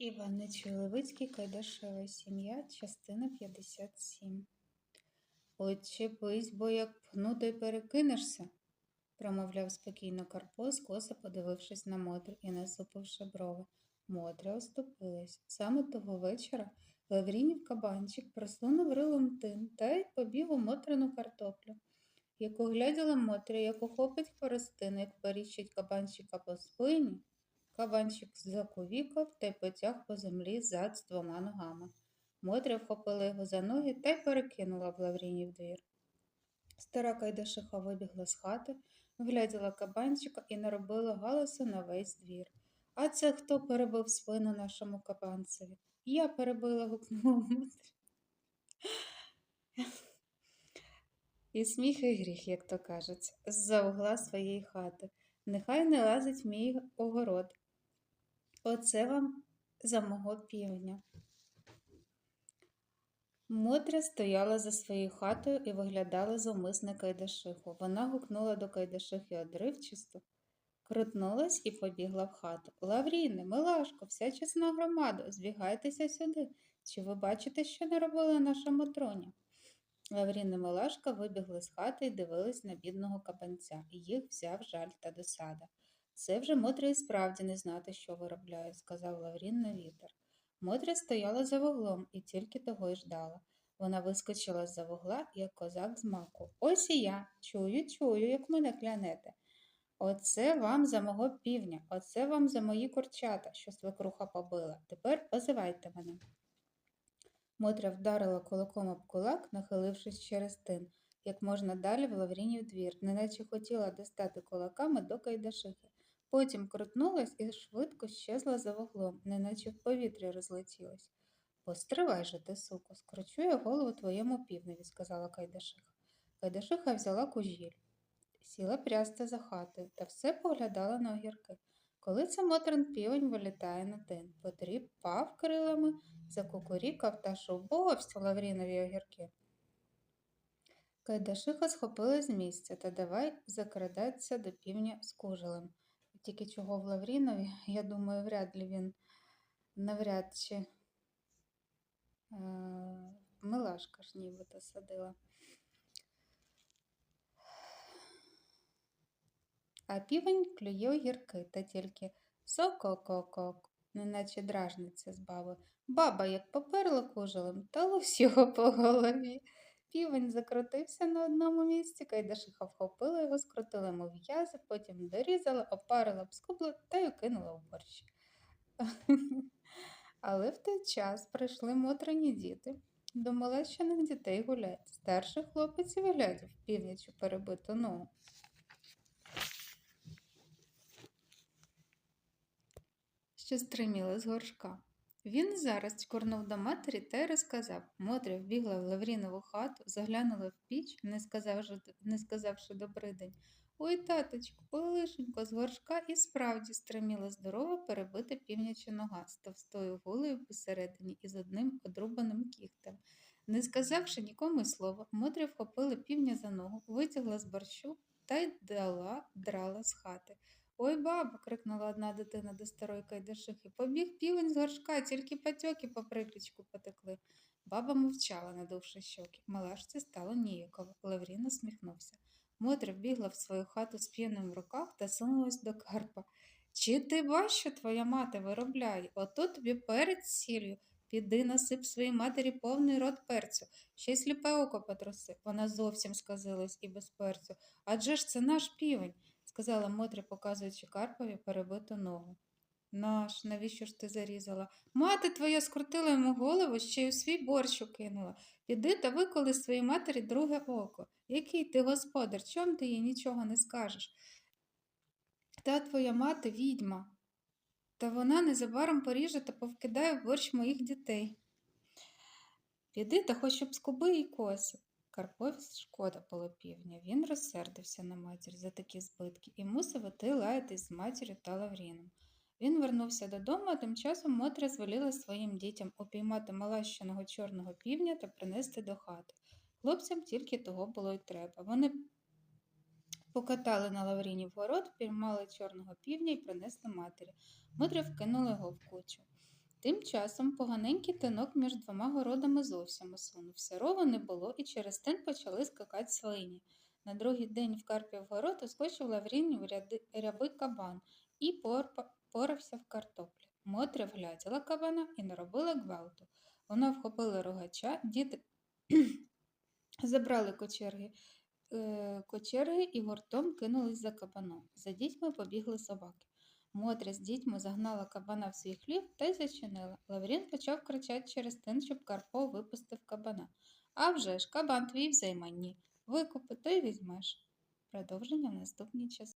Іванич Левицький, Кайдашева сім'я, частина 57. Отчепись, бо як пхну, то й перекинешся, промовляв спокійно Карпо, скоса подивившись на Мотрю і насупивши брови. Мотря оступилась. Саме того вечора Лаврінів кабанчик просунув рилом тин та й побіг у Мотрину картоплю. Як угляділа Мотря, як ухопить хворостину, як поріщить кабанчика по спині, Кабанчик заковікав та й потяг по землі зад з двома ногами. Мотря вхопила його за ноги та й перекинула в Лаврінів двір. Стара Кайдашиха вибігла з хати, вгляділа кабанчика і наробила галасу на весь двір. А це хто перебив спину нашому кабанцеві? Я перебила, гукнула Мотря. І сміх і гріх, як то кажуть, з-за угла своєї хати. Нехай не лазить мій огород. Оце вам за мого півня. Мотря стояла за своєю хатою і виглядала зумисне Кайдашиху. Вона гукнула до Кайдашихи одривчисто, крутнулась і побігла в хату. Лавріне, Милашко, вся чесна громада, збігайтеся сюди. Чи ви бачите, що наробила наша Мотроня? Лаврін і Милашка вибігли з хати і дивились на бідного кабанця, їх взяв жаль та досада. Це вже Мотря і справді не знати, що виробляє, сказав Лаврін на вітер. Мотря стояла за вуглом і тільки того й ждала. Вона вискочила з-за вугла, як козак з маку. Ось і я. Чую, чую, як мене клянете. Оце вам за мого півня, оце вам за мої курчата, що свекруха побила. Тепер позивайте мене. Мотря вдарила кулаком об кулак, нахилившись через тин, як можна далі в Лаврінів двір, неначе хотіла достати кулаками до Кайдашихи. Потім крутнулась і швидко щезла за вуглом, неначе в повітрі розлетілась. Постривай же ти, суко, скручу я голову твоєму півневі, сказала Кайдашиха. Кайдашиха взяла кужіль, сіла прясти за хатою та все поглядала на огірки. Коли це Мотрин півень вилітає на тин, потріпав крилами, закукурікав та шубовся Лаврінові огірки. Кайдашиха схопила з місця та давай закрадатися до півня з кужелем. Тільки чого в Лаврінові, я думаю, вряд ли він навряд чи е, милашка ж нібито садила. А півень клює огірки та тільки сокококок, неначе дражниця з баби. Баба, як поперла кужелем, та лось його по голові. Півень закрутився на одному місці, Кайдашиха вхопила його, скрутила йому в'язи, потім дорізала, опарила б скубло та й кинула в борщ. Але в той час прийшли мотрині діти. До малещених дітей гулять. Старший хлопець і виглядів північу перебиту ногу. Що стриміла з горшка. Він зараз чкорнув до матері та й розказав. Мотря вбігла в Лаврінову хату, заглянула в піч, не сказавши, не сказавши добрий день. Ой, таточку, ой, лишенько, з горшка і справді стриміла здорова перебита півняча нога з товстою гулею посередині і з одним одрубаним кігтем. Не сказавши нікому слова, Мотря вхопила півня за ногу, витягла з борщу та й дала драла з хати. Ой, баба, крикнула одна дитина до старої Кайдашихи. Побіг півень з горшка, тільки патьоки по приключку потекли. Баба мовчала, надувши щоки. Малашці стало ніяково. Лаврін усміхнувся. Мотря вбігла в свою хату з п'яним в руках та сунулась до Карпа. Чи ти бачиш, що твоя мати виробляє? Ото тобі перець з сіллю. Піди насип своїй матері повний рот перцю, ще й сліпе око потроси. Вона зовсім сказилась і без перцю. Адже ж це наш півень сказала Мотря, показуючи Карпові перебиту ногу. Наш, навіщо ж ти зарізала? Мати твоя скрутила йому голову, ще й у свій борщ укинула. Піди та виколи своїй матері друге око. Який ти господар, чом ти їй нічого не скажеш? Та твоя мати відьма, та вона незабаром поріже та повкидає борщ моїх дітей. Піди та хоч щоб скуби і коси. Карпові шкода було півня. Він розсердився на матір за такі збитки і мусив іти лаятись з матір'ю та Лавріном. Він вернувся додому, а тим часом Мотря звеліла своїм дітям упіймати малащеного чорного півня та принести до хати. Хлопцям тільки того було й треба. Вони покатали на Лаврінів город, піймали чорного півня і принесли матері. Мотря вкинула його в кучу. Тим часом поганенький тинок між двома городами зовсім осунувся. Рова не було, і через тин почали скакати свині. На другий день в Карпів город ускочив Лаврінів рябий кабан і порався в картоплі. Мотря вгляділа кабана і наробила гвалту. Вона вхопила рогача, діти забрали кочерги, е, кочерги і гуртом кинулись за кабаном. За дітьми побігли собаки. Мотря з дітьми загнала кабана в свій хлів та й зачинила. Лаврін почав кричати через тин, щоб Карпо випустив кабана. А вже ж, кабан твій в займанні. Викупи, то й візьмеш. Продовження в наступній частині.